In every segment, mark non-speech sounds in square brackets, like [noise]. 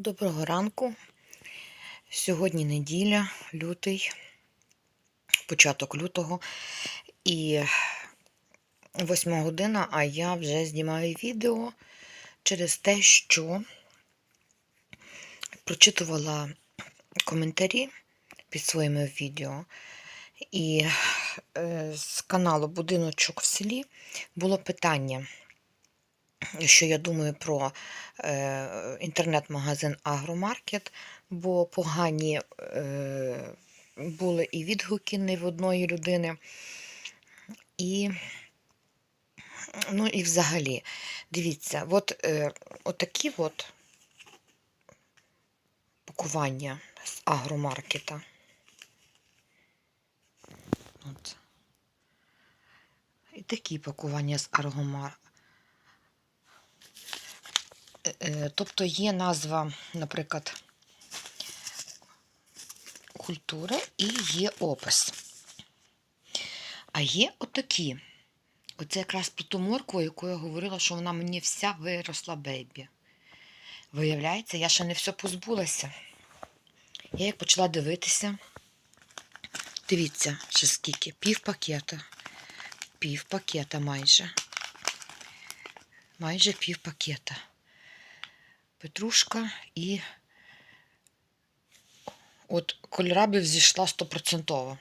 Доброго ранку. Сьогодні неділя, лютий, початок лютого і 8 година, а я вже знімаю відео через те, що прочитувала коментарі під своїми відео. І е, з каналу Будиночок в селі було питання що я думаю про е, інтернет-магазин Агромаркет, бо погані е, були і відгуки не в одної людини. І, ну і взагалі, дивіться, от, е, отакі от пакування з агромаркета. От. І такі пакування з Тобто є назва, наприклад, культури і є опис. А є отакі. Оце якраз про ту яку я говорила, що вона мені вся виросла бейбі. Виявляється, я ще не все позбулася. Я як почала дивитися. Дивіться, ще скільки. Пів пакета. Пів пакета майже. Майже пів пакета петрушка і от кольрабів зійшла стопроцентово.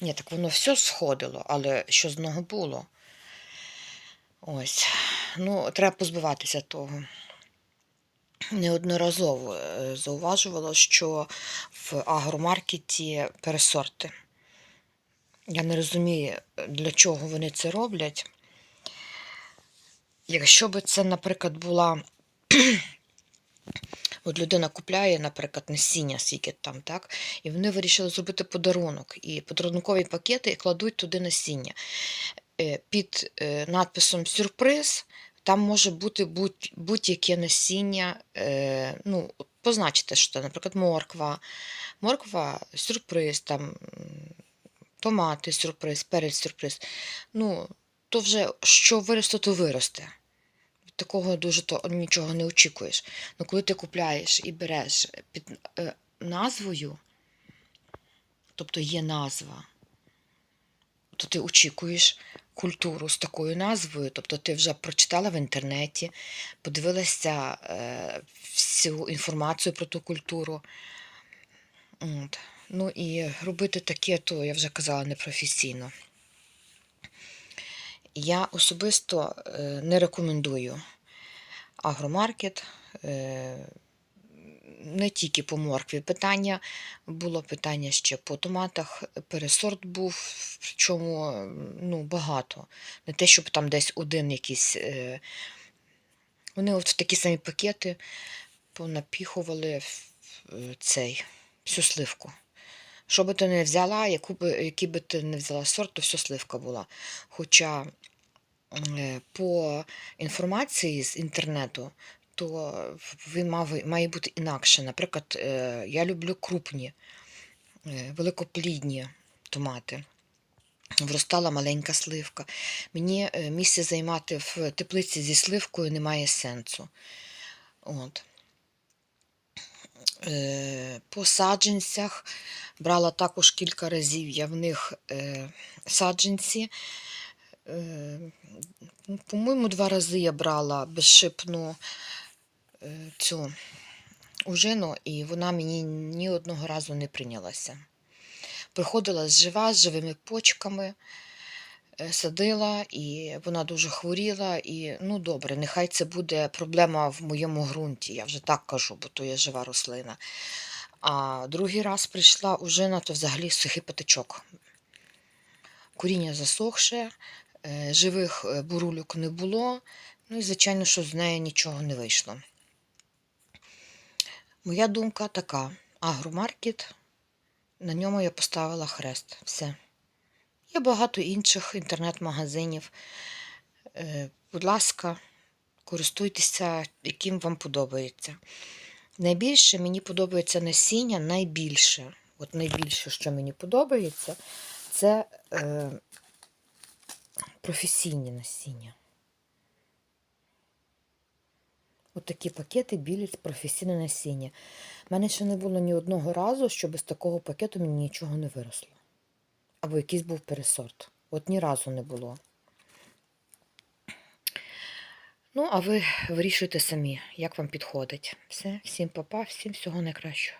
Ні, так воно все сходило, але що з нього було? Ось. Ну, треба позбуватися того. Неодноразово е, зауважувала, що в агромаркеті пересорти. Я не розумію, для чого вони це роблять. Якщо би це, наприклад, була [clears throat] От людина купляє, наприклад, насіння, скільки там, так? І вони вирішили зробити подарунок. І подарункові пакети кладуть туди насіння. Е, під е, надписом Сюрприз там може бути будь-яке насіння. Е, ну, Позначити, що наприклад, морква, морква, сюрприз, там, томати, сюрприз, перець сюрприз. Ну, то вже що виросте, то виросте такого дуже то нічого не очікуєш. Ну коли ти купляєш і береш під е, назвою, тобто є назва, то ти очікуєш культуру з такою назвою, тобто ти вже прочитала в інтернеті, подивилася е, всю інформацію про ту культуру. От. Ну і робити таке, то я вже казала, непрофесійно. Я особисто е, не рекомендую агромаркет. Е, не тільки по моркві питання, було питання ще по томатах. Пересорт був, причому ну, багато. Не те, щоб там десь один якийсь. Е, вони от в такі самі пакети понапіхували цей, всю сливку. Що би ти не взяла, яку би, який би ти не взяла сорт, то все сливка була. Хоча е, по інформації з інтернету, то він має бути інакше. Наприклад, е, я люблю крупні, е, великоплідні томати. Вростала маленька сливка. Мені місце займати в теплиці зі сливкою немає сенсу. От. Е, по саджанцях брала також кілька разів я в них е, саджанці. Е, по-моєму, два рази я брала безшипну цю ужину, і вона мені ні одного разу не прийнялася. Приходила з жива, з живими почками. Е, садила, і вона дуже хворіла. І ну добре, нехай це буде проблема в моєму ґрунті. Я вже так кажу, бо то є жива рослина. А другий раз прийшла ужина, то взагалі сухий патичок. Коріння засохше, е, живих е, бурульок не було. Ну і, звичайно, що з нею нічого не вийшло. Моя думка така: агромаркет, на ньому я поставила хрест. Все. Є багато інших інтернет-магазинів. Е, будь ласка, користуйтеся, яким вам подобається. Найбільше мені подобається насіння, найбільше. От найбільше, що мені подобається, це е, професійні насіння. Отакі пакети білі професійне насіння. У мене ще не було ні одного разу, щоб з такого пакету мені нічого не виросло. Або якийсь був пересорт. От ні разу не було. Ну, а ви вирішуйте самі, як вам підходить. Все, всім папа, всім всього найкращого.